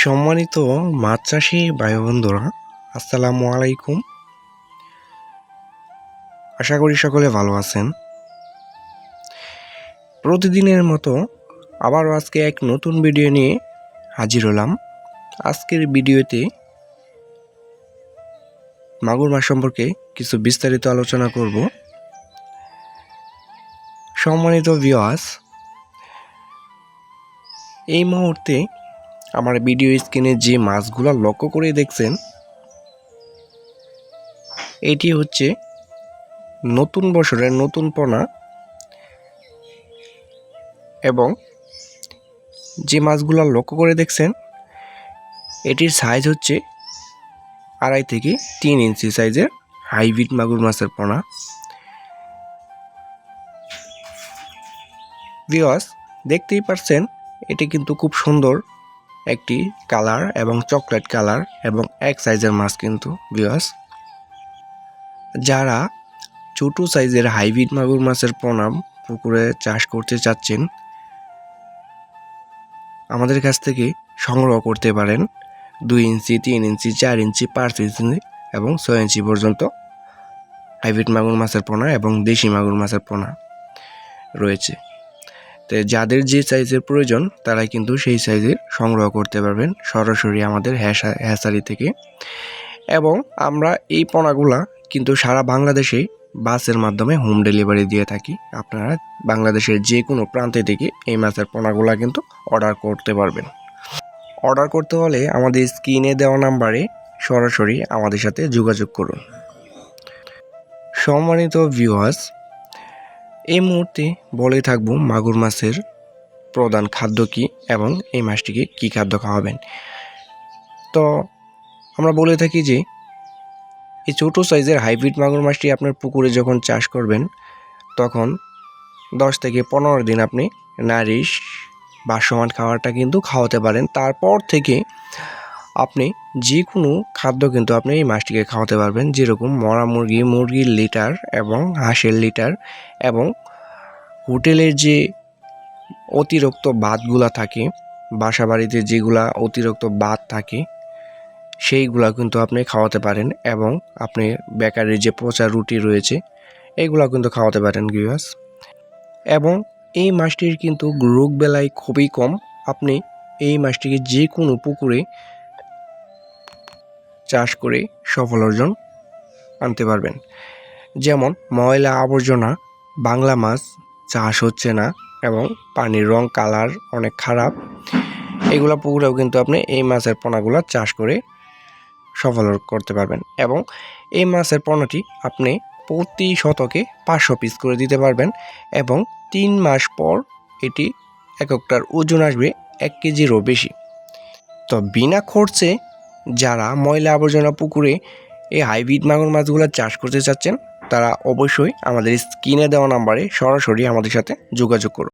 সম্মানিত মাছ চাষি ভাই বন্ধুরা আসসালামু আলাইকুম। আশা করি সকলে ভালো আছেন। প্রতিদিনের মতো আবারও আজকে এক নতুন ভিডিও নিয়ে হাজির হলাম। আজকের ভিডিওতে মাগুর মাছ সম্পর্কে কিছু বিস্তারিত আলোচনা করব। সম্মানিত ভিওয়াস এই মুহূর্তে আমার ভিডিও স্ক্রিনে যে মাছগুলো লক্ষ্য করে দেখছেন, এটি হচ্ছে নতুন বছরের নতুন পোনা এবং যে মাছগুলো লক্ষ্য করে দেখছেন, এটির সাইজ হচ্ছে আড়াই থেকে তিন ইঞ্চি সাইজের হাইব্রিড মাগুর মাছের পোনা। দেখতেই পারছেন, এটি কিন্তু খুব সুন্দর একটি কালার এবং চকলেট কালার এবং এক সাইজের মাছ কিন্তু ভিওয়াস যারা ছোট সাইজের হাইব্রিড মাগুর মাছের পোনাম পুকুরে চাষ করতে চাচ্ছেন, আমাদের কাছ থেকে সংগ্রহ করতে পারেন দুই ইঞ্চি, তিন ইঞ্চি, চার ইঞ্চি, পাঁচ ইঞ্চি এবং ছয় ইঞ্চি পর্যন্ত হাইব্রিড মাগুর মাছের পোনা এবং দেশি মাগুর মাছের পোনা রয়েছে। তো যাদের যে সাইজের প্রয়োজন তারা কিন্তু সেই সাইজের সংগ্রহ করতে পারবেন সরাসরি আমাদের হ্যাসা, হ্যাসারি থেকে। এবং আমরা এই পোনাগুলা কিন্তু সারা বাংলাদেশে বাসের মাধ্যমে হোম ডেলিভারি দিয়ে থাকি। আপনারা বাংলাদেশের যে কোনো প্রান্তে থেকে এই মাছের পোনাগুলা কিন্তু অর্ডার করতে পারবেন। অর্ডার করতে হলে আমাদের স্ক্রিনে দেওয়া নাম্বারে সরাসরি আমাদের সাথে যোগাযোগ করুন। সম্মানিত ভিউয়ার্স এই মুহূর্তে বলে থাকব মাগুর মাছের প্রধান খাদ্য কী এবং এই মাছটিকে কী খাদ্য খাওয়াবেন। তো আমরা বলে থাকি যে, এই ছোটো সাইজের হাইব্রিড মাগুর মাছটি আপনার পুকুরে যখন চাষ করবেন, তখন দশ থেকে পনেরো দিন আপনি নারিশ বাসমান খাবারটা কিন্তু খাওয়াতে পারেন। তারপর থেকে আপনি যে কোনো খাদ্য কিন্তু আপনি এই মাছটিকে খাওয়াতে পারবেন, যেরকম মরা মুরগি, মুরগির লিটার এবং হাঁসের লিটার এবং হোটেলের যে অতিরিক্ত ভাতগুলা থাকে বাসা বাড়িতে যেগুলা অতিরিক্ত ভাত থাকে, সেইগুলা কিন্তু আপনি খাওয়াতে পারেন এবং আপনি বেকারির যে পচা রুটি রয়েছে এইগুলা কিন্তু খাওয়াতে পারেন গিয়াস এবং এই মাছটির কিন্তু রোগ বেলায় খুবই কম। আপনি এই মাছটিকে যে কোনো পুকুরে চাষ করে সফল অর্জন আনতে পারবেন। যেমন ময়লা আবর্জনা, বাংলা মাছ চাষ হচ্ছে না এবং পানির রং, কালার অনেক খারাপ। এগুলো পুকুরেও কিন্তু আপনি এই মাছের পোনাগুলো চাষ করে সফল করতে পারবেন এবং এই মাছের পোনাটি আপনি প্রতি শতকে পাঁচশো পিস করে দিতে পারবেন এবং তিন মাস পর এটি এককটার ওজন আসবে এক কেজিরও বেশি। তো বিনা খরচে যারা ময়লা আবর্জনা পুকুরে এই হাইব্রিড মাগুর মাছগুলো চাষ করতে চাচ্ছেন, তারা অবশ্যই আমাদের স্ক্রিনে দেওয়া নাম্বারে সরাসরি আমাদের সাথে যোগাযোগ করুন।